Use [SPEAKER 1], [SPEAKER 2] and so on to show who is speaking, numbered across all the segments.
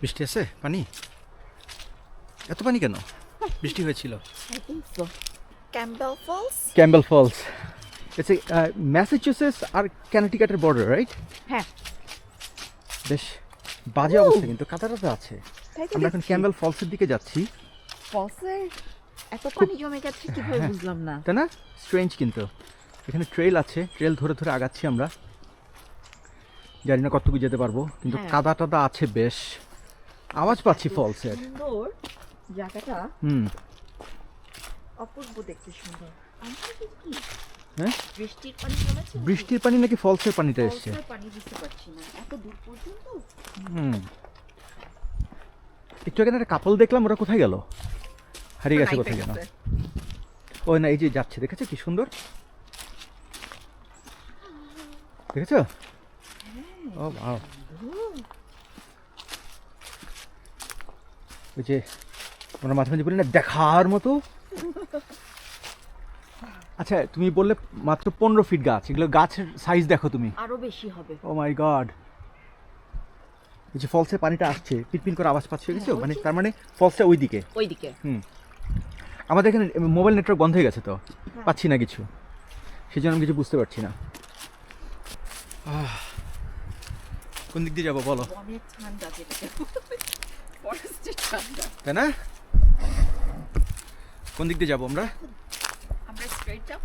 [SPEAKER 1] বৃষ্টি আছে? পানি? এত পানি কেন? বৃষ্টি হয়েছিল? Campbell falls it's a Massachusetts আর ক্যানাটিকাটের বর্ডার রাইট
[SPEAKER 2] হ্যাঁ।
[SPEAKER 1] বেশ বাজে অবস্থা কিন্তু কাতারাতে আছে। আমরা এখন। ক্যাম্বেল ফলসের দিকে যাচ্ছি।
[SPEAKER 2] ফলসের এত পানি জমে গেছে কীভাবে
[SPEAKER 1] হ্যাঁ।
[SPEAKER 2] বুঝলাম না।
[SPEAKER 1] তাই না? স্ট্রেঞ্জ কিন্তু। এখানে ট্রেল আছে ট্রেল ধরে ধরে আগাচ্ছি আমরা। জানি না কতটুকু যেতে পারব কিন্তু
[SPEAKER 2] হ্যাঁ।
[SPEAKER 1] কাদা টাদা আছে বেশ। আওয়াজ পাচ্ছি ফলসের
[SPEAKER 2] সুন্দর জায়গাটা।
[SPEAKER 1] হুম।
[SPEAKER 2] অপূর্ব দেখতে সুন্দর। আমরা কি? কি
[SPEAKER 1] হ্যাঁ?
[SPEAKER 2] বৃষ্টির পানি জমেছে?
[SPEAKER 1] বৃষ্টির পানি নাকি ফলসের পানিটা এসছে।
[SPEAKER 2] পানি বুঝতে পারছি না। এত দূর পর্যন্ত?
[SPEAKER 1] হুম। একটু এখানে একটা কাপল দেখলাম ওরা কোথায় গেল? হারিয়ে গেছে কোথায় গেল ওই না এই যে যাচ্ছে দেখেছ কি সুন্দর? দেখেছ? ও বাও ওই যে আমরা মাঝে মাঝে বলি না দেখার মতো? আচ্ছা তুমি বললে মাত্র পনেরো ফিট গাছ এগুলো গাছের সাইজ দেখো তুমি।
[SPEAKER 2] আরও বেশি হবে।
[SPEAKER 1] ও মাই গড এই যে ফলসে পানিটা আসছে পিটপিট করে আওয়াজ পাচ্ছে কিছু মানে তার মানে ফলসটা ওইদিকে।
[SPEAKER 2] ওইদিকে।
[SPEAKER 1] হুম। আমাদের এখানে মোবাইল নেটওয়ার্ক বন্ধ হয়ে গেছে তো? পাচ্ছি না কিছু। সেই জন্য আমি কিছু বুঝতে পারছি না। আহ, কোন দিক দিয়ে যাব বলো?
[SPEAKER 2] অনেক ঠান্ডা ফরেস্টের ঠান্ডা।
[SPEAKER 1] তাই না? কোন দিক দিয়ে যাব আমরা?
[SPEAKER 2] আমরা স্ট্রেট যাব?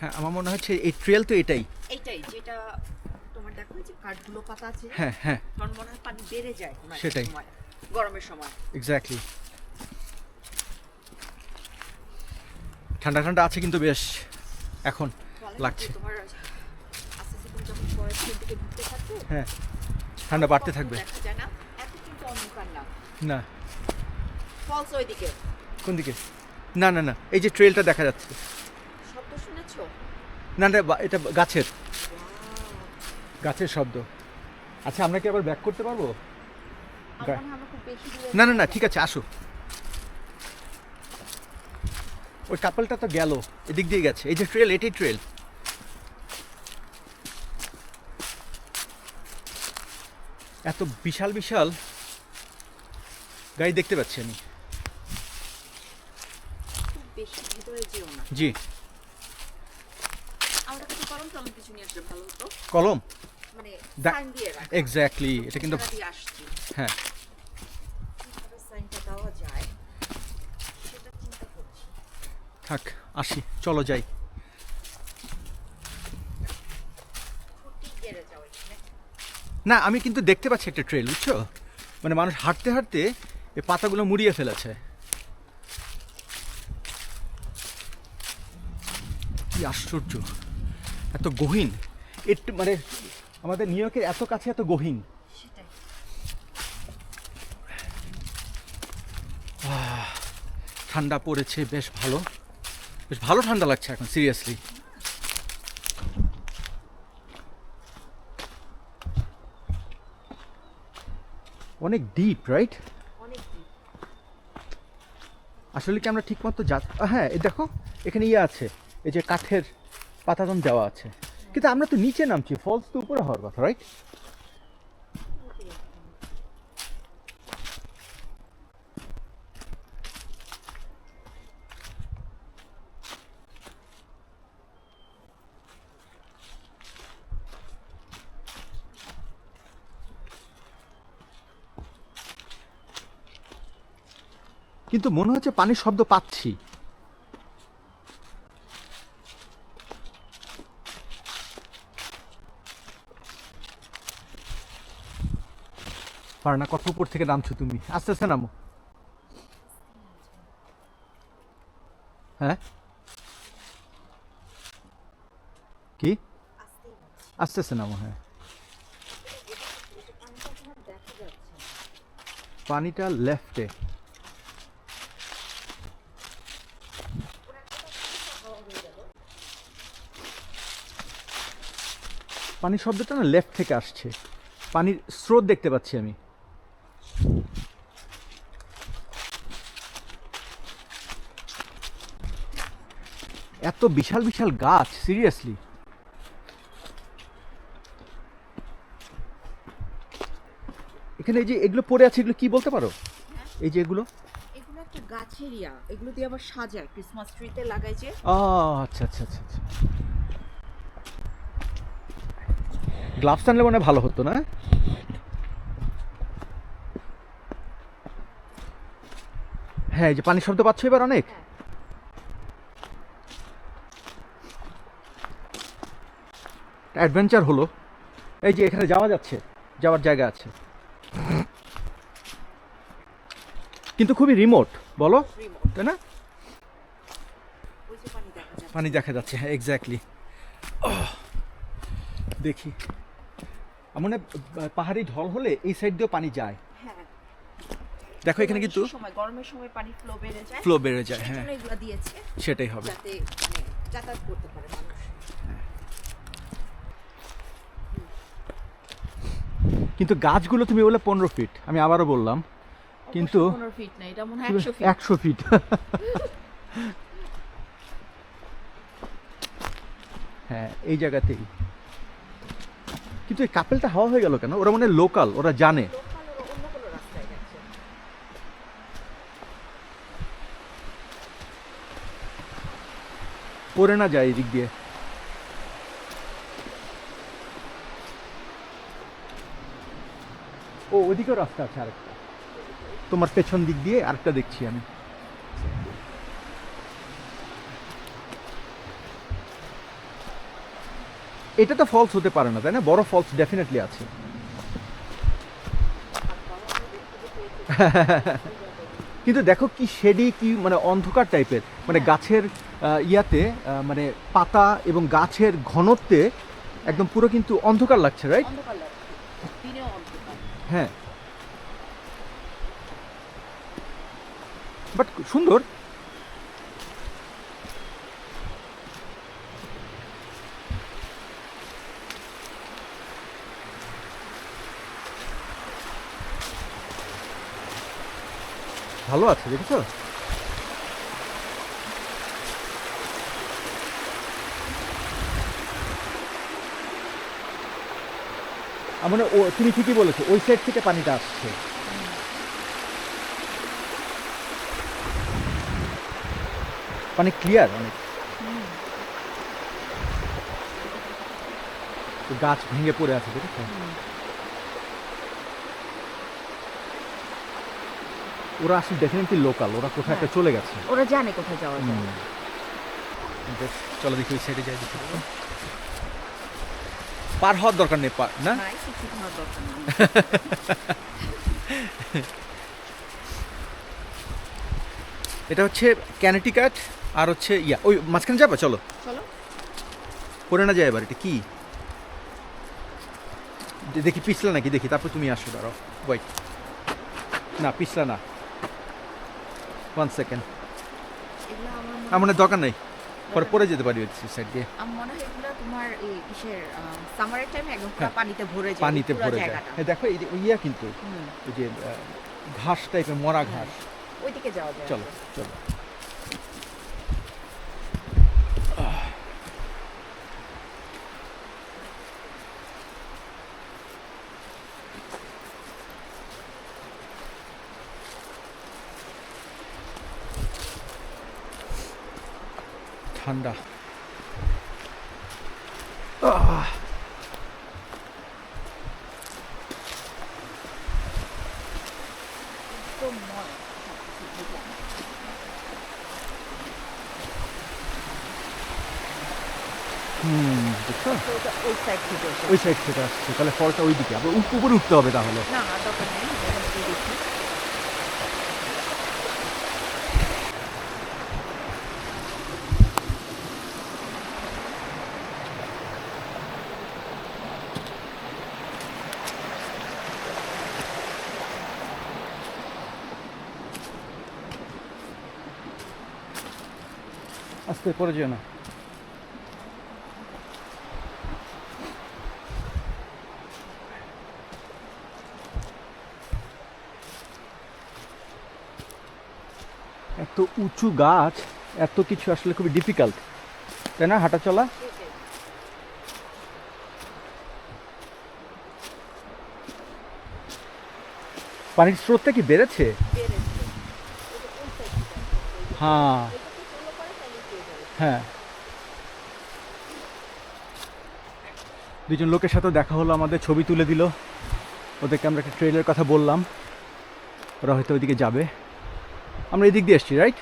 [SPEAKER 1] হ্যাঁ আমার মনে হচ্ছে এই ট্রেল তো এটাই।
[SPEAKER 2] এইটাই যেটা তোমার দেখো যে কাঠগুলো পাতা আছে।
[SPEAKER 1] হ্যাঁ হ্যাঁ।
[SPEAKER 2] তখন মনে হয় পানি বেড়ে যায়
[SPEAKER 1] সেটাই।
[SPEAKER 2] গরমের সময়।
[SPEAKER 1] এক্স্যাক্টলি ঠান্ডা ঠান্ডা আছে কিন্তু বেশ এখন লাগছে।
[SPEAKER 2] তোমার আস্তে আস্তে যখন ফরেস্টের দিকে ঢুকতে থাকবে
[SPEAKER 1] হ্যাঁ। ঠান্ডা বাড়তে থাকবে।
[SPEAKER 2] না।
[SPEAKER 1] কোন দিকে? না না না। এই যে ট্রেলটা দেখা যাচ্ছে। না না এটা গাছের। গাছের শব্দ। আচ্ছা আমরা কি আবার ব্যাক করতে পারব? না না না ঠিক আছে আসো। ওই কাপলটা তো গেল। এদিক দিয়ে গেছে। এই যে ট্রেল এটাই ট্রেল এত বিশাল বিশাল গাড়ি দেখতে পাচ্ছি আমি। জি।
[SPEAKER 2] কলম
[SPEAKER 1] কলম?
[SPEAKER 2] মানে
[SPEAKER 1] এক্স্যাক্টলি এটা কিন্তু হ্যাঁ। থাক আসি চলো যাই
[SPEAKER 2] খুঁটি গেড়ে যাও এখানে
[SPEAKER 1] না আমি কিন্তু দেখতে পাচ্ছি একটা ট্রেল বুঝছ? মানে মানুষ হাঁটতে হাঁটতে এই পাতাগুলো মুড়িয়ে ফেলেছে। কি আশ্চর্য! এত গহীন। একটু মানে আমাদের নিউ ইয়র্কের এত কাছে এত গহীন। ঠান্ডা পড়েছে বেশ ভালো। বেশ ভালো ঠান্ডা লাগছে এখন সিরিয়াসলি অনেক ডিপ রাইট আসলে কি আমরা ঠিকমতো যা হ্যাঁ এই দেখো এখানে ইয়ে আছে এই যে কাঠের পাতাদম দেওয়া আছে। কিন্তু আমরা তো নিচে নামছি ফলস তো উপরে হওয়ার কথা রাইট কিন্তু মনে হচ্ছে পানির শব্দ পাচ্ছি। পার না কত উপর থেকে নামছো তুমি। আস্তে আস্তে নামো। হ্যাঁ? কি? আস্তে আস্তে নামো হ্যাঁ।
[SPEAKER 2] পানিটা
[SPEAKER 1] লেফটে। পানির শব্দটা না লেফট থেকে আসছে। পানির স্রোত দেখতে পাচ্ছি আমি। এত বিশাল বিশাল গাছ সিরিয়াসলি এখানে এই যে এগুলো পড়ে আছে এগুলো কি বলতে পারো? এই যে এগুলো?
[SPEAKER 2] এগুলো একটা গাছেরিয়া এগুলো দিয়ে আবার সাজায়। ক্রিসমাস ট্রিতে লাগাই যে।
[SPEAKER 1] ও আচ্ছা আচ্ছা আচ্ছা আচ্ছা। গ্লাভস আনলে মনে ভালো হতো না? হ্যাঁ এই যে পানির শব্দ পাচ্ছ এবার অনেক। অ্যাডভেঞ্চার হলো। এই যে এখানে যাওয়া যাচ্ছে যাওয়ার জায়গা আছে। কিন্তু খুবই রিমোট বলো? তাই না?
[SPEAKER 2] পানি দেখা
[SPEAKER 1] যাচ্ছে। হ্যাঁ এক্স্যাক্টলি দেখি। মনে হয়, পাহাড়ি ঢল হলে এই সাইড দিয়েও পানি যায়।
[SPEAKER 2] হ্যাঁ।
[SPEAKER 1] দেখো এখানে কিন্তু
[SPEAKER 2] সময় গরমের সময় পানি ফ্লো বেড়ে যায়।
[SPEAKER 1] ফ্লো বেড়ে যায় হ্যাঁ।
[SPEAKER 2] এগুলো দিয়েছে।
[SPEAKER 1] সেটাই হবে।
[SPEAKER 2] যাতে মানে যাতায়াত করতে পারে মানুষ।
[SPEAKER 1] কিন্তু গাছগুলো তুমি বলে পনেরো ফিট আমি আবারও বললাম। কিন্তু
[SPEAKER 2] ফিট না এটা মনে হয় একশো ফিট
[SPEAKER 1] হ্যাঁ এই জায়গাতেই। কিন্তু এই কাপেলটা হাওয়া হয়ে গেল কেন? ওরা মানে লোকাল, ওরা জানে। পড়ে না যায় এদিক দিয়ে। ও, ওদিকেও রাস্তা আছে আরেকটা। তোমার পেছন দিক দিয়ে আরেকটা দেখছি আমি। এটা তো ফলস হতে পারে না তাই না? বড় ফলস ডেফিনেটলি আছে। কিন্তু দেখো কি শেডি কি মানে অন্ধকার টাইপের মানে গাছের ইয়াতে মানে পাতা এবং গাছের ঘনত্বে একদম পুরো কিন্তু অন্ধকার লাগছে রাইট হ্যাঁ। বাট সুন্দর। ভালো আছে দেখেছ? আমার ও তুমি ঠিকই বলেছ ওই সাইড থেকে পানিটা আসছে। পানি ক্লিয়ার অনেক। গাছ ভেঙে পড়ে আছে দেখেছ? ওরা আসলে ডেফিনেটলি লোকাল ওরা কোথাও একটা চলে গেছে।
[SPEAKER 2] ওরা জানে কোথায় যাওয়া যায়।
[SPEAKER 1] চলো দেখি ওই সাইডে যাই দেখি। পার হওয়ার দরকার নেই পার না? এটা হচ্ছে ক্যানেটিকাট আর হচ্ছে ইয়া ওই মাঝখানে যাবা? চলো।
[SPEAKER 2] চলো।
[SPEAKER 1] পড়ে না যায় এবার এটা কি? দেখি পিছলা নাকি? দেখি তারপর তুমি আসো দাঁড়াও। ওয়েট না পিছলা না। ওয়ান সেকেন্ড
[SPEAKER 2] আমার
[SPEAKER 1] দরকার নেই। পরে পরে যেতে পারি সাইড দিয়ে।
[SPEAKER 2] মনে হয় এগুলো তোমার এই সামারের টাইমে একদম
[SPEAKER 1] হ্যাঁ,
[SPEAKER 2] পানিতে ভরে যায়
[SPEAKER 1] পানিতে ভরে যায়। হ্যাঁ দেখো এই ইয়া কিন্তু ওই যে ঘাস টাইপের মরা ঘাস।
[SPEAKER 2] ওইদিকে যাওয়া যায়।
[SPEAKER 1] চলো চলো। ঠান্ডা আহ
[SPEAKER 2] তো মনে সবকিছু বুঝলাম।
[SPEAKER 1] হুম দেখছ
[SPEAKER 2] তো ওটা ওই সাইড থেকে এসে
[SPEAKER 1] ওই সাইড থেকে আসছে তাহলে ফলটা ওই দিকে আবার উপ- উপরে উঠতে হবে তাহলে
[SPEAKER 2] না আর দরকার নেই
[SPEAKER 1] পরে যেও না। এত উঁচু গাছ এত কিছু আসলে খুবই ডিফিকাল্ট তাই না? হাঁটা চলা? পানির স্রোতটা কি বেড়েছে? হ্যাঁ
[SPEAKER 2] এটা তো follow করে তাহলেই পেয়ে যাবে।
[SPEAKER 1] হ্যাঁ। দুজন লোকের সাথে দেখা হলো, আমাদের ছবি তুলে দিল। ওদেরকে আমরা একটা ট্রেলের কথা বললাম। ওরা হয়তো ওইদিকে যাবে। আমরা এই দিক দিয়ে এসছি রাইট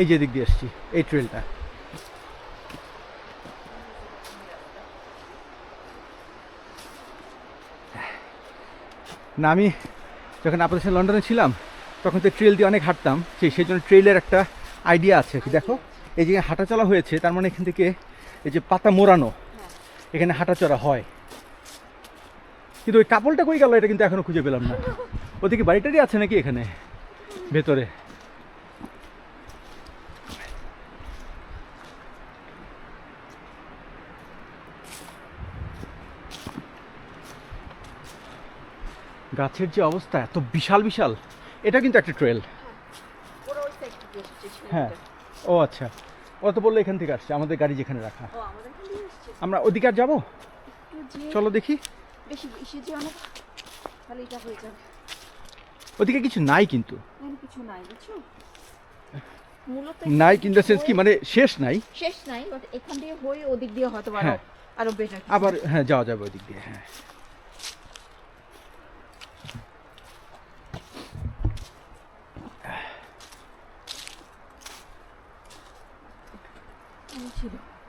[SPEAKER 1] এই যে দিক দিয়ে এসছি এই ট্রেলটা না, আমি যখন আপনাদের সাথে লন্ডনে ছিলাম, তখন তো ট্রেল দিয়ে অনেক হাঁটতাম। সেই সেই জন্য ট্রেলের একটা আইডিয়া আছে, দেখো। এই যে হাঁটা চলা হয়েছে তার মানে এখান থেকে এই যে পাতা মোড়ানো এখানে হাঁটাচলা হয়। কিন্তু ওই কাপড়টা কই গেল? এটা কিন্তু এখনও খুঁজে পেলাম না। ওদিকে বাড়িটারই আছে নাকি এখানে? ভেতরে। গাছের যে অবস্থা এত বিশাল বিশাল। এটা কিন্তু একটা ট্রেল হ্যাঁ। ও আচ্ছা। ও তো বলল এখান থেকে আসছে আমাদের গাড়ি যেখানে রাখা। আমরা ওদিকে আর যাব? চলো দেখি।
[SPEAKER 2] হয়ে।
[SPEAKER 1] ওদিকে কিছু নাই কিন্তু।
[SPEAKER 2] কিছু নাই,
[SPEAKER 1] ইন দ্য সেন্স কি মানে শেষ নাই?
[SPEAKER 2] শেষ নাই এখান দিয়ে হয়ে ওদিক দিয়ে হয়তো
[SPEAKER 1] হ্যাঁ।
[SPEAKER 2] আরও বেটার
[SPEAKER 1] আবার হ্যাঁ যাওয়া যাবে ওদিক দিয়ে হ্যাঁ।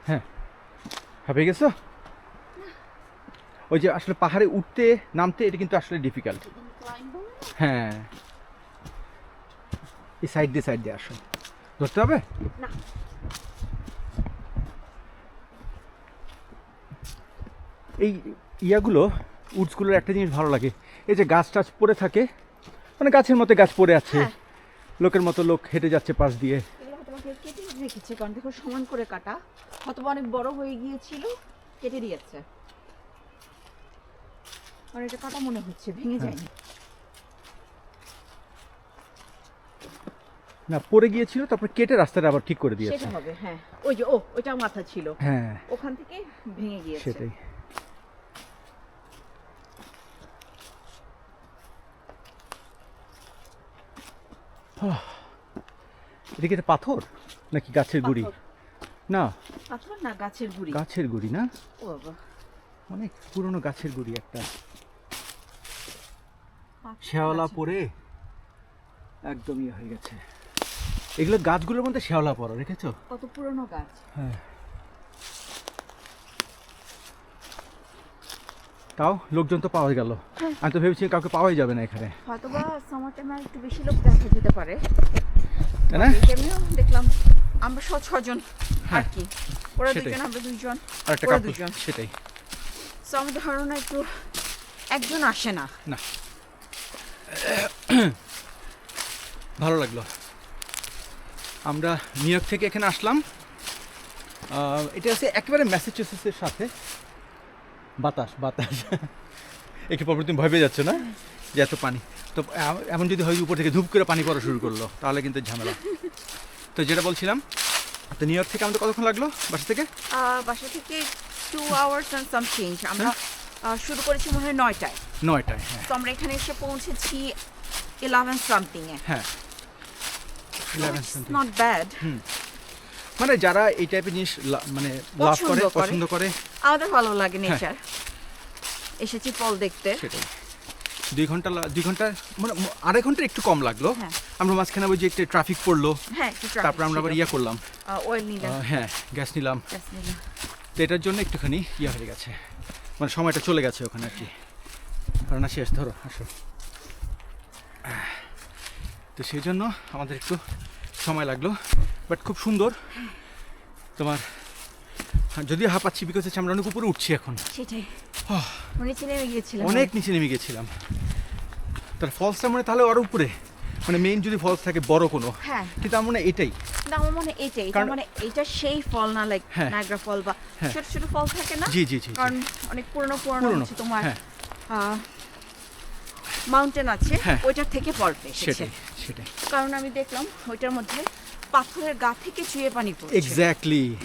[SPEAKER 1] হ্যাঁ। হাঁপিয়ে গেছো? ওই যে আসলে পাহাড়ে উঠতে নামতে এটা কিন্তু আসলে ডিফিকাল্ট? হ্যাঁ। এই সাইড দিয়ে সাইড দিয়ে আসো। ধরতে হবে?
[SPEAKER 2] না।
[SPEAKER 1] এই ইয়াগুলো উডসগুলোর একটা জিনিস ভালো লাগে। এই যে গাছ টাছ পড়ে থাকে মানে গাছের মতো গাছ পড়ে আছে।
[SPEAKER 2] হ্যাঁ।
[SPEAKER 1] লোকের মতো লোক হেঁটে যাচ্ছে পাশ দিয়ে।
[SPEAKER 2] রেখেছে কারণ দেখো সমান করে কাটা। হয়তো অনেক বড় হয়ে গিয়েছিল কেটে দিয়েছে। আর এটা কাটা মনে হচ্ছে ভেঙে
[SPEAKER 1] হ্যাঁ।
[SPEAKER 2] যায়নি।
[SPEAKER 1] না পড়ে গিয়েছিল তারপর কেটে রাস্তাটা আবার ঠিক করে দিয়েছে।
[SPEAKER 2] সেটা হবে হ্যাঁ। ওই যে ও ওইটা মাথা ছিল।
[SPEAKER 1] হ্যাঁ।
[SPEAKER 2] ওখান থেকে ভেঙে গিয়েছে।
[SPEAKER 1] সেটাই। আহ, এটা কি একটা পাথর? নাকি গাছের গুড়ি? না।
[SPEAKER 2] পাথর না গাছের গুড়ি।
[SPEAKER 1] গাছের গুড়ি না?
[SPEAKER 2] ও বাবা।
[SPEAKER 1] অনেক পুরনো গাছের গুড়ি একটা। শেওলা পরে একদম ইয়ে হয়ে গেছে। এগুলো গাছগুলোর মধ্যে শেওলা পড়া রেখেছো?
[SPEAKER 2] কত পুরনো গাছ।
[SPEAKER 1] হ্যাঁ। তাও লোকজন তো পাওয়া গেল।
[SPEAKER 2] হ্যাঁ।
[SPEAKER 1] আমি তো ভেবেছি কাউকে পাওয়াই যাবে না এখানে।
[SPEAKER 2] হয়তো বা টাইমে একটু বেশি লোক দেখা যেতে পারে।
[SPEAKER 1] তাই না?
[SPEAKER 2] দেখলাম। আমরা সব ছজন আর
[SPEAKER 1] হ্যাঁ,
[SPEAKER 2] কি। ওরা দুজন আমরা দুজন
[SPEAKER 1] আর একটা
[SPEAKER 2] দুজন।
[SPEAKER 1] সেটাই।
[SPEAKER 2] সো আমাদের ধারণা একটু একজন আসে না।
[SPEAKER 1] না। ভালো লাগল। আমরা নিউ ইয়র্ক থেকে এখানে আসলাম। এটা আছে একেবারে ম্যাসাচুসেটসের সাথে। বাতাস বাতাস। একটু পর পর তুমি ভয় পেয়ে যাচ্ছ না? যে এত পানি। তো এমন যদি হয় উপর থেকে ধূপ করে পানি পড়া শুরু করল তাহলে কিন্তু ঝামেলা। তো যেটা বলছিলাম তো নিউ ইয়র্ক থেকে আমাদের কতক্ষণ লাগল বাসা থেকে?
[SPEAKER 2] বাসা থেকে two hours and some change আমরা শুরু করেছি মনে হয় নয়টায়।
[SPEAKER 1] নয়টায় হ্যাঁ।
[SPEAKER 2] তো আমরা এখানে এসে পৌঁছেছি ইলেভেন সামথিং এ।
[SPEAKER 1] হ্যাঁ। 11 something।
[SPEAKER 2] নট ব্যাড
[SPEAKER 1] মানে যারা এই টাইপের জিনিস মানে লাভ করে। পছন্দ করে
[SPEAKER 2] আমাদের ভালো লাগে
[SPEAKER 1] হ্যাঁ।
[SPEAKER 2] নেচার এসেছি ফল দেখতে।
[SPEAKER 1] সেটাই। দুই ঘণ্টা দুই ঘণ্টা মানে আড়াই ঘণ্টা একটু কম লাগল।
[SPEAKER 2] হ্যাঁ।
[SPEAKER 1] আমরা মাঝখানে ওই যে একটু ট্রাফিক পড়ল
[SPEAKER 2] হ্যাঁ
[SPEAKER 1] তারপর আমরা আবার ইয়ে করলাম। হ্যাঁ গ্যাস নিলাম। তো এটার জন্য একটুখানি ইয়ে হয়ে গেছে। মানে সময়টা চলে গেছে ওখানে আর কি। কারণ শেষ ধরো আসো। তো সেই জন্য আমাদের একটু সময় লাগল বাট খুব সুন্দর। তোমার যদিও হাঁপাচ্ছি বিকজ হচ্ছে আমরা অনেক উপরে উঠছি এখন।
[SPEAKER 2] সেটাই।
[SPEAKER 1] আহ।
[SPEAKER 2] নিচে নেমে গিয়েছিলাম।
[SPEAKER 1] অনেক নিচে নেমে গেছিলাম তার ফলসটা মানে তাহলে আরও উপরে। মানে মেইন যদি ফলস থাকে বড় কোনো।
[SPEAKER 2] হ্যাঁ।
[SPEAKER 1] কিন্তু আমার মনে হয় এটাই।
[SPEAKER 2] না আমার মনে হয় এটাই
[SPEAKER 1] কারণ-
[SPEAKER 2] মানে এটা সেই ফল না লাইক
[SPEAKER 1] হ্যাঁ।
[SPEAKER 2] নাইগ্রা ফল বা
[SPEAKER 1] হ্যাঁ।
[SPEAKER 2] ছোট ছোট ফল থাকে না?
[SPEAKER 1] জি জি জি।
[SPEAKER 2] কারণ অনেক পুরনো পুরনো হচ্ছে তোমার
[SPEAKER 1] হ্যাঁ।
[SPEAKER 2] মাউন্টেন আছে।
[SPEAKER 1] হ্যাঁ।
[SPEAKER 2] ওইটার থেকে এসেছে।
[SPEAKER 1] সেটাই সেটাই।
[SPEAKER 2] কারণ আমি দেখলাম ওইটার মধ্যে পাথরের গা থেকে চুয়ে পানি পড়ছে।
[SPEAKER 1] এক্স্যাক্টলি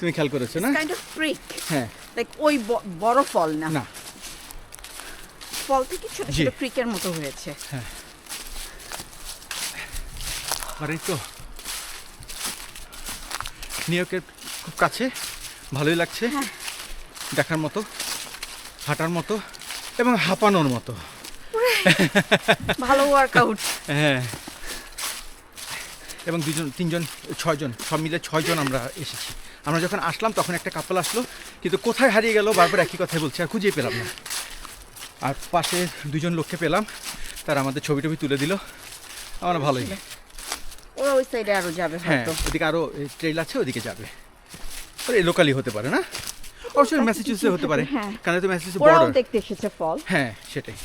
[SPEAKER 1] তুমি খেয়াল করেছ না?
[SPEAKER 2] কাইন্ড অফ ফ্রিক
[SPEAKER 1] হ্যাঁ।
[SPEAKER 2] লাইক ওই বড় ফল না।
[SPEAKER 1] না।
[SPEAKER 2] ফল থেকে ছোট। ছোট ক্রিকের মতো হয়েছে।
[SPEAKER 1] আর এই তো। নিউ ইয়র্কের খুব কাছে। ভালোই লাগছে।
[SPEAKER 2] হ্যাঁ।
[SPEAKER 1] দেখার মতো। হাঁটার মতো। এবং হাঁপানোর মতো।
[SPEAKER 2] ভালো ওয়ার্কআউট
[SPEAKER 1] হ্যাঁ। এবং দুজন তিনজন ছয়জন সব মিলে ছয়জন আমরা এসেছি। আমরা যখন আসলাম তখন একটা কাপল আসলো কিন্তু কোথায় হারিয়ে গেল বারবার একই কথাই বলছে আর খুঁজেই পেলাম না। আর পাশে দুজন লোককে পেলাম তারা আমাদের ছবি টবি তুলে দিল। আমার ভালোই।
[SPEAKER 2] ওরা ওই সাইডে আরও যাবে
[SPEAKER 1] হ্যাঁ ওদিকে আরও ট্রেল আছে ওদিকে যাবে। এই লোকালি হতে পারে না? অবশ্যই ম্যাসাচুসেটসে হতে পারে
[SPEAKER 2] হ্যাঁ।
[SPEAKER 1] কারণ তো
[SPEAKER 2] ওরাও
[SPEAKER 1] বর্ডার
[SPEAKER 2] দেখতে এসেছে ফল
[SPEAKER 1] হ্যাঁ সেটাই।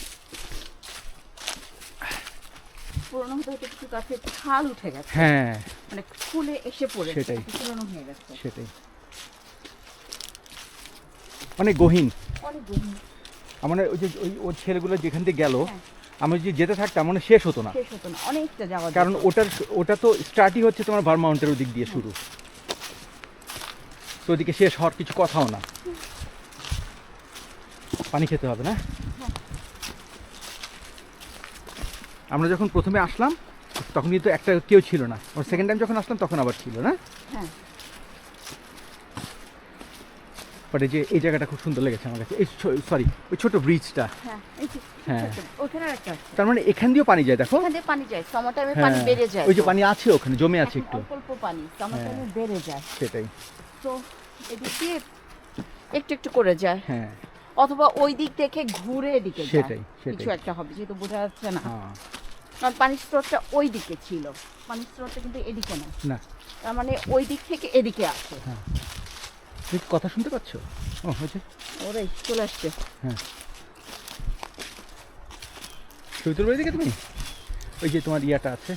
[SPEAKER 2] পুরোনো হতে হতে কিছু গাছের ছাল উঠে গেছে।
[SPEAKER 1] হ্যাঁ।
[SPEAKER 2] মানে ফুলে এসে পড়েছে
[SPEAKER 1] সেটাই।
[SPEAKER 2] পুরনো হয়ে গেছে।
[SPEAKER 1] সেটাই। অনেক গহীন।
[SPEAKER 2] অনেক
[SPEAKER 1] আমার ওই যে ওই ওর ছেলেগুলো যেখান থেকে গেল
[SPEAKER 2] হ্যাঁ।
[SPEAKER 1] আমি যদি যেতে থাকতাম মানে শেষ হতো না।
[SPEAKER 2] শেষ হতো না। অনেকটা যাওয়া
[SPEAKER 1] কারণ ওটার ওটা তো স্টার্টই হচ্ছে তোমার ভারমাউন্টের ওদিক দিয়ে শুরু। তো ওদিকে শেষ হওয়ার কিছু কথাও না। পানি খেতে হবে না? আমরা যখন প্রথমে আসলাম তখন কিন্তু একটা কেউ ছিল না। ওর সেকেন্ড টাইম যখন আসলাম তখন আবার ছিল না।
[SPEAKER 2] হ্যাঁ।
[SPEAKER 1] বাট যে এই জায়গাটা খুব সুন্দর লেগেছে আমার কাছে। এই সরি ওই ছোট ব্রিজটা
[SPEAKER 2] হ্যাঁ
[SPEAKER 1] হ্যাঁ।
[SPEAKER 2] ছোট, ওখানে একটা
[SPEAKER 1] তার মানে এখান দিয়েও পানি যায় দেখো।
[SPEAKER 2] ওখান পানি যায়। টাইমে
[SPEAKER 1] হ্যাঁ।
[SPEAKER 2] পানি বেড়ে যায়
[SPEAKER 1] ওই যে পানি আছে ওখানে জমে আছে একটু।
[SPEAKER 2] অল্প পানি
[SPEAKER 1] হ্যাঁ।
[SPEAKER 2] টাইমে বেড়ে যায়।
[SPEAKER 1] সেটাই।
[SPEAKER 2] তো এদিক একটু একটু করে যায়।
[SPEAKER 1] হ্যাঁ।
[SPEAKER 2] অথবা ওই দিক থেকে ঘুরে এদিকে
[SPEAKER 1] সেটাই, সেটাই।
[SPEAKER 2] কিছু একটা হবে যেহেতু বোঝা যাচ্ছে না। কারণ পানির স্রোতটা ওই দিকে ছিল। পানির স্রোতটা কিন্তু এদিকে না।
[SPEAKER 1] না।
[SPEAKER 2] তার মানে ওই দিক থেকে এদিকে আসে
[SPEAKER 1] তুমি কি কথা শুনতে পাচ্ছ? ও হয়েছে
[SPEAKER 2] ওরাই চলে আসছে। হ্যাঁ।
[SPEAKER 1] ছবি তুলবে এদিকে তুমি? ওই যে তোমার ইয়াটা আছে।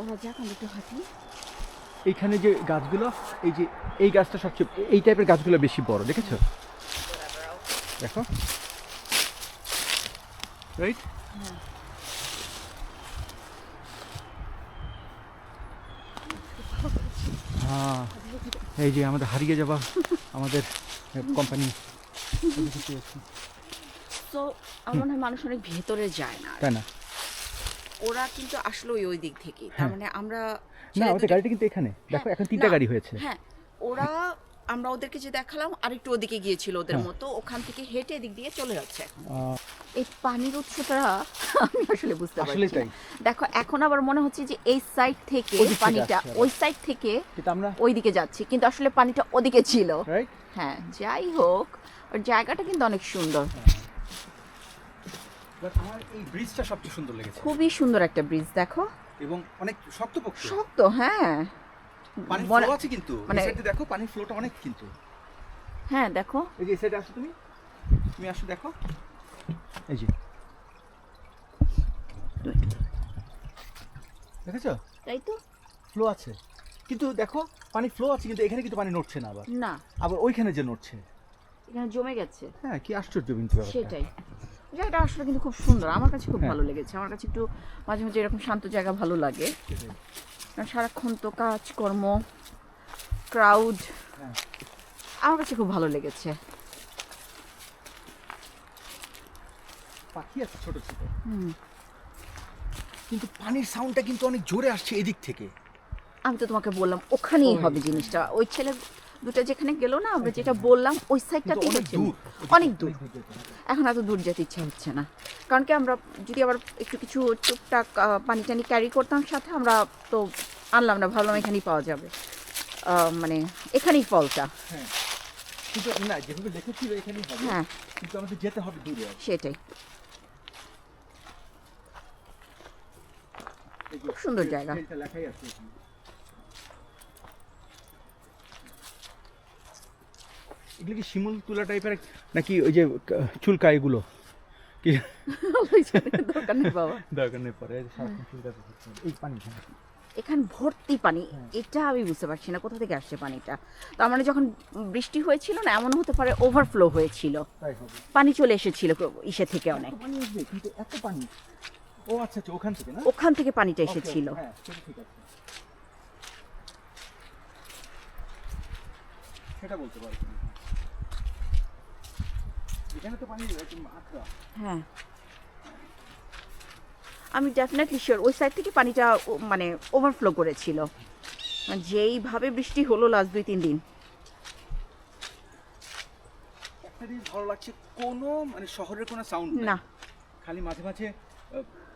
[SPEAKER 2] ওরা যাক আমি একটু হাঁটি।
[SPEAKER 1] এইখানে যে গাছগুলো এই যে এই গাছটা সবচেয়ে এই টাইপের গাছগুলো বেশি বড় দেখেছ? দেখো। রাইট হ্যাঁ। এই যে আমাদের হারিয়ে যাওয়া আমাদের কোম্পানি
[SPEAKER 2] তো আমার মনে হয় মানুষ অনেক ভেতরে যায় না
[SPEAKER 1] তাই না?
[SPEAKER 2] ওরা কিন্তু আসলো ওই দিক থেকে তার
[SPEAKER 1] হ্যাঁ।
[SPEAKER 2] মানে আমরা
[SPEAKER 1] না
[SPEAKER 2] ছেলে
[SPEAKER 1] গাড়িটা কিন্তু এখানে। দেখো
[SPEAKER 2] হ্যাঁ,
[SPEAKER 1] এখন তিনটা গাড়ি হয়েছে।
[SPEAKER 2] হ্যাঁ। ওরা আমরা ওদেরকে যে দেখালাম আরেকটু ওদিকে গিয়েছিল ওদের
[SPEAKER 1] হ্যাঁ।
[SPEAKER 2] মতো। ওখান থেকে হেঁটে এদিক দিয়ে চলে যাচ্ছে। এখন এই পানির উৎসটা আমি আসলে বুঝতে পারছি না। দেখো এখন আবার মনে হচ্ছে যে এই সাইড থেকে পানিটা
[SPEAKER 1] আসছে আবার।
[SPEAKER 2] ওই সাইড থেকে
[SPEAKER 1] কিন্তু আমরা
[SPEAKER 2] ওইদিকে যাচ্ছি। কিন্তু আসলে পানিটা ওদিকে ছিল।
[SPEAKER 1] রাইট
[SPEAKER 2] হ্যাঁ যাই হোক ওর জায়গাটা কিন্তু অনেক সুন্দর।
[SPEAKER 1] আমার এই ব্রিজটা সবচেয়ে সুন্দর লেগেছে।
[SPEAKER 2] খুবই সুন্দর একটা ব্রিজ দেখো।
[SPEAKER 1] এবং অনেক শক্তপোক্ত।
[SPEAKER 2] শক্ত হ্যাঁ।
[SPEAKER 1] পানির ফ্লো আছে কিন্তু।
[SPEAKER 2] মানে-
[SPEAKER 1] দেখো পানির ফ্লোটা অনেক কিন্তু।
[SPEAKER 2] হ্যাঁ দেখো।
[SPEAKER 1] এই যে সাইডে আসো তুমি। তুমি আসো দেখো। এই যে। দেখেছ?
[SPEAKER 2] তাই তো।
[SPEAKER 1] ফ্লো আছে। কিন্তু দেখো পানি ফ্লো আছে কিন্তু এখানে কিন্তু পানি নড়ছে না আবার।
[SPEAKER 2] না।
[SPEAKER 1] আবার ওইখানে যে নড়ছে।
[SPEAKER 2] এখানে জমে গেছে।
[SPEAKER 1] হ্যাঁ কি আশ্চর্য কিন্তু।
[SPEAKER 2] সেটাই। জায়গাটা আসলে কিন্তু খুব সুন্দর। আমার কাছে খুব
[SPEAKER 1] হ্যাঁ।
[SPEAKER 2] ভালো লেগেছে। আমার কাছে একটু মাঝে মাঝে এরকম শান্ত জায়গা ভালো লাগে। সারাক্ষণ তো কাজকর্ম ক্রাউড
[SPEAKER 1] হ্যাঁ।
[SPEAKER 2] আমার কাছে খুব ভালো লেগেছে।
[SPEAKER 1] পাখি আছে ছোট ছোট। কিন্তু পানির সাউন্ডটা কিন্তু অনেক জোরে আসছে এদিক থেকে।
[SPEAKER 2] আমি তো তোমাকে বললাম ওখানেই হবে জিনিসটা। ওই ছেলে দুটো যেখানে গেল না আমরা যেটা বললাম ওই
[SPEAKER 1] কিন্তু
[SPEAKER 2] সাইডটাতেই
[SPEAKER 1] অনেক
[SPEAKER 2] হচ্ছে
[SPEAKER 1] দূর
[SPEAKER 2] অনেক দূর। এখন এত দূর যেতে ইচ্ছা হচ্ছে না। কারণ কি আমরা যদি আবার একটু কিছু টুকটাক পানি টানি ক্যারি করতাম সাথে আমরা তো আনলাম না ভাবলাম এখানেই পাওয়া যাবে। মানে এখানেই ফলটা।
[SPEAKER 1] হ্যাঁ।
[SPEAKER 2] হ্যাঁ। সেটাই। খুব সুন্দর জায়গা।
[SPEAKER 1] ট্রেনটা লেখাই আছে এখানে। এগুলো কি শিমুল তুলা টাইপের নাকি ওই যে চুলকা এগুলো? কি?
[SPEAKER 2] দরকার নেই বাবা
[SPEAKER 1] দরকার নেই পরে এই যে সারাক্ষণ চুলকাতে থাকতে হবে। এই পানি এখানে।
[SPEAKER 2] এখানে ভর্তি পানি। এটা আমি বুঝতে পারছি না কোথা থেকে আসছে পানিটা? তার মানে যখন বৃষ্টি হয়েছিল না এমন হতে পারে ওভারফ্লো হয়েছিল। পানি চলে এসেছিল ইসে থেকে অনেক।
[SPEAKER 1] এত পানি। ও আচ্ছা আচ্ছা ওখান থেকে না?
[SPEAKER 2] ওখান থেকে পানিটা এসেছিল।
[SPEAKER 1] হ্যাঁ সেটা সেটা বলতে পারছি না। এখানে তো পানি একদম আটকা
[SPEAKER 2] হ্যাঁ। আমি ডেফিনেটলি শিওর ওই সাইড থেকে পানিটা মানে ওভারফ্লো করেছিল। মানে যেইভাবে বৃষ্টি হলো লাস্ট দুই তিন দিন।
[SPEAKER 1] একটা জিনিস ভালো লাগছে কোনো মানে শহরের কোনো সাউন্ড
[SPEAKER 2] না।
[SPEAKER 1] খালি মাঝে মাঝে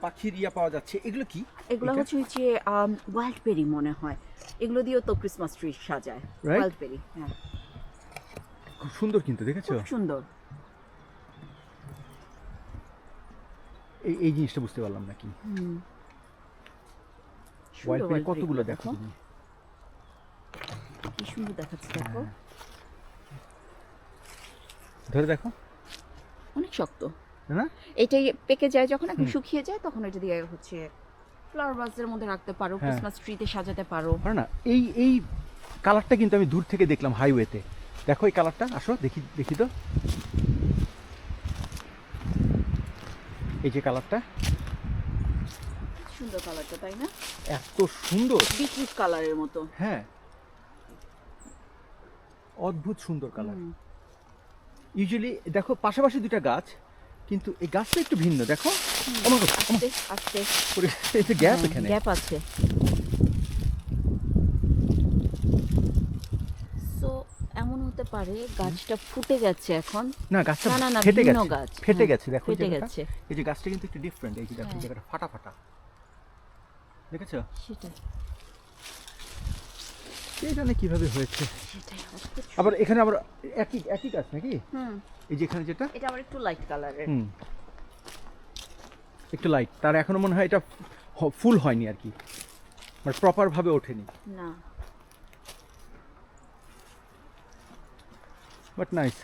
[SPEAKER 1] পাখির ইয়া পাওয়া যাচ্ছে। এগুলো কি?
[SPEAKER 2] এগুলো হচ্ছে যে ওয়াইল্ড বেরি মনে হয়। এগুলো দিয়েও তো ক্রিসমাস ট্রি সাজায়? ওয়াইল্ড বেরি হ্যাঁ।
[SPEAKER 1] খুব সুন্দর কিন্তু দেখেছ?
[SPEAKER 2] খুব সুন্দর।
[SPEAKER 1] এই এই জিনিসটা বুঝতে পারলাম নাকি ওয়াইল্ড কতগুলো দেখো। তুমি।
[SPEAKER 2] কি সুন্দর দেখাচ্ছে দেখো।
[SPEAKER 1] ধরে দেখো।
[SPEAKER 2] অনেক শক্ত।
[SPEAKER 1] না?
[SPEAKER 2] এটাই পেকে যায় যখন একদম শুকিয়ে যায় তখন এটা দিয়ে হচ্ছে ফ্লাওয়ার ভাসের মধ্যে রাখতে পারো
[SPEAKER 1] হ্যাঁ।
[SPEAKER 2] ক্রিসমাস ট্রিতে সাজাতে পারো।
[SPEAKER 1] পারে না? এই এই কালারটা কিন্তু আমি দূর থেকে দেখলাম হাইওয়েতে দেখো এই কালারটা আসো দেখি দেখি তো। এই যে কালারটা?
[SPEAKER 2] সুন্দর কালারটা তাই না?
[SPEAKER 1] এত সুন্দর।
[SPEAKER 2] বিটরুট কালারের মতো।
[SPEAKER 1] হ্যাঁ। অদ্ভুত সুন্দর কালার। ইউজুয়ালি দেখো পাশাপাশি দুটা গাছ কিন্তু এই গাছটা একটু ভিন্ন দেখো। আমার
[SPEAKER 2] আস্তে আস্তে।
[SPEAKER 1] গ্যাপ এখানে।
[SPEAKER 2] গ্যাপ আছে সো এমন হতে পারে গাছটা ফুটে যাচ্ছে এখন।
[SPEAKER 1] না গাছটা
[SPEAKER 2] না, না,
[SPEAKER 1] ফেটে গেছে।
[SPEAKER 2] গাছ।
[SPEAKER 1] ফেটে গেছে দেখো
[SPEAKER 2] ফেটে গেছে।
[SPEAKER 1] এই যে গাছটা কিন্তু একটু ডিফারেন্ট এই যে দেখো
[SPEAKER 2] হ্যাঁ।
[SPEAKER 1] জায়গাটা ফাটা ফাটা দেখেছ জানে কীভাবে হয়েছে? আবার এখানে আবার একই একই গাছ নাকি?
[SPEAKER 2] হুম।
[SPEAKER 1] এই যে এখানে যেটা?
[SPEAKER 2] এটা আবার একটু লাইট কালারের
[SPEAKER 1] হুম। একটু লাইট তার এখনও মনে হয় এটা ফুল হয়নি আর কি। মানে প্রপার ভাবে ওঠেনি।
[SPEAKER 2] না।
[SPEAKER 1] বাট নাইস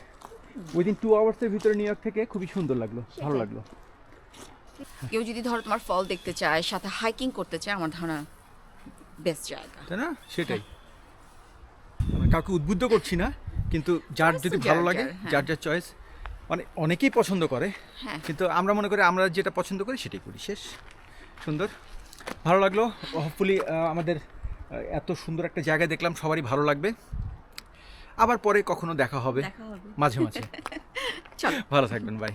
[SPEAKER 1] উইদিন টু আওয়ার্সের ভিতরে নিউ ইয়র্ক থেকে খুবই সুন্দর লাগল ভালো লাগল।
[SPEAKER 2] কেউ যদি ধরো তোমার ফল দেখতে চায় সাথে হাইকিং করতে চায় আমার ধারণা বেস্ট জায়গা।
[SPEAKER 1] তাই না? সেটাই। আমরা কাউকে উদ্বুদ্ধ করছি না কিন্তু যার যদি ভালো লাগে
[SPEAKER 2] যার, হ্যাঁ।
[SPEAKER 1] যার যার চয়েস মানে অনেকেই পছন্দ করে
[SPEAKER 2] হ্যাঁ।
[SPEAKER 1] কিন্তু আমরা মনে করি আমরা যেটা পছন্দ করি সেটাই করি শেষ। সুন্দর। ভালো লাগল। হোপফুলি আমাদের এত সুন্দর একটা জায়গা দেখলাম সবারই ভালো লাগবে। আবার পরে কখনো
[SPEAKER 2] দেখা হবে।
[SPEAKER 1] মাঝে মাঝে।
[SPEAKER 2] চলো।
[SPEAKER 1] ভালো থাকবেন বাই